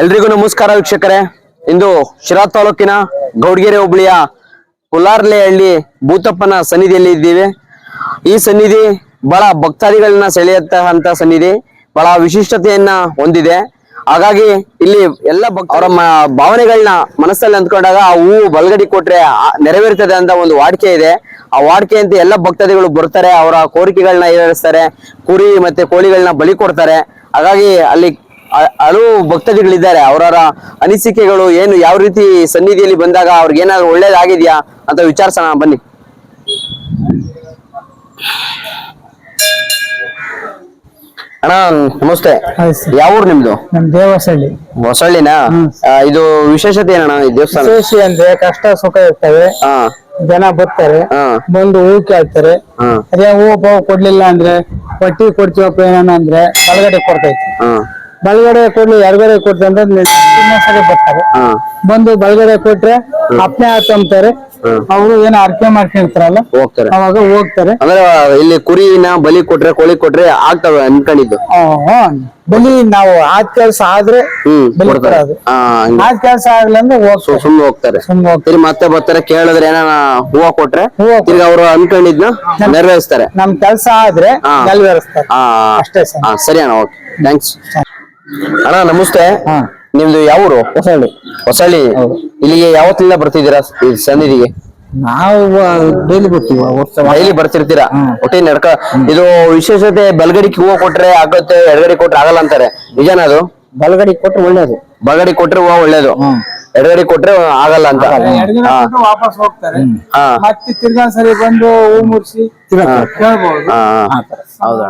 ಎಲ್ರಿಗೂ ನಮಸ್ಕಾರ ವೀಕ್ಷಕರೇ. ಇಂದು ಶಿರಾ ತಾಲೂಕಿನ ಗೌಡಗೆರೆ ಹೋಬಳಿಯ ಕುಲಾರ್ಲೆಹಳ್ಳಿ ಭೂತಪ್ಪನ ಸನ್ನಿಧಿಯಲ್ಲಿ ಇದ್ದೀವಿ. ಈ ಸನ್ನಿಧಿ ಬಹಳ ಭಕ್ತಾದಿಗಳನ್ನ ಸೆಳೆಯಂತಹ ಸನ್ನಿಧಿ, ಬಹಳ ವಿಶಿಷ್ಟತೆಯನ್ನ ಹೊಂದಿದೆ. ಹಾಗಾಗಿ ಇಲ್ಲಿ ಎಲ್ಲ ಭಕ್ತ ಅವರ ಭಾವನೆಗಳನ್ನ ಮನಸ್ಸಲ್ಲಿ ಅಂದ್ಕೊಂಡಾಗ ಆ ಹೂವು ಬಲ್ಗಡಿ ಕೊಟ್ರೆ ನೆರವೇರ್ತದೆ ಅಂತ ಒಂದು ವಾಡಿಕೆ ಇದೆ. ಆ ವಾಡಿಕೆಯಂತೆ ಎಲ್ಲ ಭಕ್ತಾದಿಗಳು ಬರ್ತಾರೆ, ಅವರ ಕೋರಿಕೆಗಳನ್ನ ಈಡೇರಿಸ್ತಾರೆ, ಕುರಿ ಮತ್ತೆ ಕೋಳಿಗಳನ್ನ ಬಲಿ ಕೊಡ್ತಾರೆ. ಹಾಗಾಗಿ ಅಲ್ಲಿ ಹಲವು ಭಕ್ತಾದಿಗಳಿದ್ದಾರೆ ಅವರವರ ಅನಿಸಿಕೆಗಳು ಏನು ಯಾವ ರೀತಿ ಸನ್ನಿಧಿಯಲ್ಲಿ ಬಂದಾಗ ಅವ್ರಿಗೆ ಏನಾದ್ರು ಒಳ್ಳೇದಾಗಿದ್ಯಾ ಅಂತ ವಿಚಾರಿಸೋಣ ಬನ್ನಿ. ಅಣ್ಣ ನಮಸ್ತೆ. ಯಾವ ಊರು ನಿಮ್ದು? ನಮ್ ದೇವಸಳ್ಳಿ ಹೊಸಳ್ಳಿನಾ? ಇದು ವಿಶೇಷತೆ ಏನಣ್ಣ ಈ ದೇವಸ್ಥಾನ? ವಿಶೇಷ ಅಂದ್ರೆ ಕಷ್ಟ ಸುಖ ಇರ್ತವೆ. ಜನ ಬರ್ತಾರೆ. ಬಂದು ಹೂ. ಕೇಳ್ತಾರೆ ಅದೇ ಹೂ ಪಾವು ಕೊಡ್ಲಿಲ್ಲ ಅಂದ್ರೆ ಪಟ್ಟಿ ಕೊಡ್ತೀವಪ್ಪ ಏನಣ್ಣ ಅಂದ್ರೆ ಬಲಗಡೆ ಕೊಡ್ತೈತಿ ಹಾ. ಬಲಗಡೆ ಕೊಡ್ಲಿ ಎಡಗಡೆ ಕೊಡ್ತೀವಿ ಅಂದ್ರೆ ಇನ್ನೊಂದ್ ಸರಿ ಬರ್ತಾರೆ. ಬಂದು ಬಲಗಡೆ ಕೊಟ್ರೆ ಅಪ್ನೆ ಹಾಕೊಂತಾರೆ ಅವರು ಏನೋ ಅರ್ಕೆ ಮಾಡ್ಕೊಂತಾರಲ್ಲ ಹೋಗ್ತಾರೆ. ಅವಾಗ ಹೋಗ್ತಾರೆ. ಅಂದ್ರೆ ಇಲ್ಲಿ ಕುರಿನ ಬಲಿ ಕೊಟ್ರೆ ಕೋಳಿ ಕೊಟ್ರೆ ಆಗ್ತವೆ ಅನ್ಕೊಂಡಿದ್ದು? ಬಲಿ ನಾವು ಆದ್ ಕೆಲ್ಸ ಆದ್ರೆ. ಆದ್ ಕೆಲ್ಸ ಹೋಗ್ತಾರೆ. ಸುಮ್ನೆ ಹೋಗ್ತಾರೆ. ಸುಮ್ನೆ ಹೋಗ್ತಾರೆ. ಮತ್ತೆ ಬರ್ತಾರೆ ಕೇಳಿದ್ರೆ ಏನಾನ ಹೂವ ಕೊಟ್ರೆ ತಿರ್ಗ ಅವರು ಅನ್ಕೊಂಡಿದ್ನ ನೆರವೇರಿಸ್ತಾರೆ. ನಮ್ ಕೆಲ್ಸ ಆದ್ರೆ. ನೆರವೇರಿಸ್ತಾರೆ. ಅಷ್ಟೇ ಸರಿ. ಅಣ್ಣ ಓಕೆ. ಥ್ಯಾಂಕ್ಸ್ ಅಣ್ಣ ನಮಸ್ತೆ. ಹಾ. ನಿಮ್ದು ಯಾವ ಊರು ಹೊಸಳ್ಳಿ. ಹೊಸಳ್ಳಿ ಇಲ್ಲಿಗೆ ಯಾವತ್ತಿಂದ ಬರ್ತಿದ್ದೀರಾ ಈ ಸನ್ನಿಧಿಗೆ ನಾವು ಡೈಲಿ ಬರ್ತೀವಿ ವರ್ಷ ಡೈಲಿ ಬರ್ತಿರ್ತೀರಾ? ಒಟ್ಟಿ ನಡ್ಕ ಇದು ವಿಶೇಷತೆ ಬಲ್ಗಡಿ ಹೂವು ಕೊಟ್ರೆ ಆಗುತ್ತೆ ಎಡಗಡೆ ಕೊಟ್ರೆ ಆಗಲ್ಲ ಅಂತಾರೆ. ನಿಜಾನ ಅದು? ಬಲಗಡೆ ಕೊಟ್ರೆ ಒಳ್ಳೇದು. ಬಲ್ಗಡಿ ಕೊಟ್ರೆ ಹೂವು ಒಳ್ಳೇದು. ಎಡಗಡೆ ಕೊಟ್ರೆ ಆಗಲ್ಲ ಅಂತ. ಎಡಗಡೆ ಹಾ. ವಾಪಸ್ ಹೋಗ್ತಾರೆ. ಹಾ. ಮತ್ತೆ ತಿರ್ಗಾ ಸರಿ ಬಂದು ಹೂ ಮುರ್ಸಿ ಕೇಳ್ಬೋದು. ಹಾ ಹಾ. ಆ ಥರ. ಹೌದಾ?